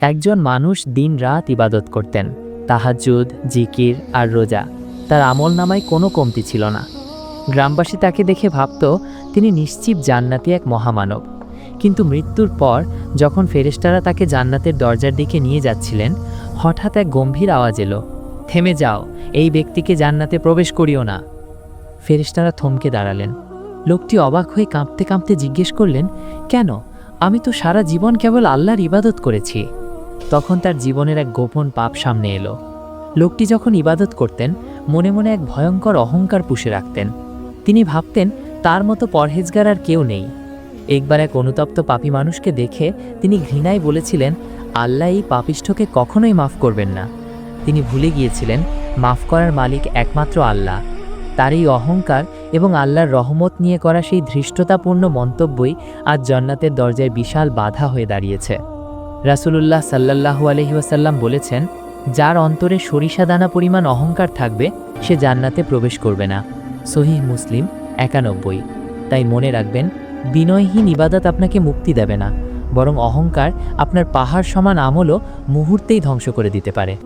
একজন মানুষ দিন রাত ইবাদত করতেন, তাহাজ্জুদ, জিকির আর রোজা। তার আমল নামায় কোনো কমতি ছিল না। গ্রামবাসী তাকে দেখে ভাবত, তিনি নিশ্চিত জান্নাতি এক মহামানব। কিন্তু মৃত্যুর পর, যখন ফেরেশতারা তাকে জান্নাতের দরজার দিকে নিয়ে যাচ্ছিলেন, হঠাৎ এক গম্ভীর আওয়াজ এলো, থেমে যাও, এই ব্যক্তিকে জান্নাতে প্রবেশ করিও না। ফেরেশতারা থমকে দাঁড়ালেন। লোকটি অবাক হয়ে কাঁপতে কাঁপতে জিজ্ঞেস করলেন, কেন? আমি তো সারা জীবন কেবল আল্লাহর ইবাদত করেছি। তখন তার জীবনের এক গোপন পাপ সামনে এলো। লোকটি যখন ইবাদত করতেন, মনে মনে এক ভয়ঙ্কর অহংকার পুষে রাখতেন। তিনি ভাবতেন, তার মতো পরহেজগার আর কেউ নেই। একবার এক অনুতপ্ত পাপী মানুষকে দেখে তিনি ঘৃণায় বলেছিলেন, আল্লাহ এই পাপিষ্ঠকে কখনোই মাফ করবেন না। তিনি ভুলে গিয়েছিলেন, মাফ করার মালিক একমাত্র আল্লাহ। তার এই অহংকার এবং আল্লাহর রহমত নিয়ে করা সেই ধৃষ্টতাপূর্ণ মন্তব্যই আজ জান্নাতের দরজায় বিশাল বাধা হয়ে দাঁড়িয়েছে। রাসূলুল্লাহ সাল্লাল্লাহু আলহি ওয়াসাল্লাম বলেছেন, যার অন্তরে সরিষা দানা পরিমাণ অহংকার থাকবে, সে জান্নাতে প্রবেশ করবে না। সহিহ মুসলিম একানব্বই। তাই মনে রাখবেন, বিনয়হীন ইবাদত আপনাকে মুক্তি দেবে না, বরং অহংকার আপনার পাহাড় সমান আমলও মুহূর্তেই ধ্বংস করে দিতে পারে।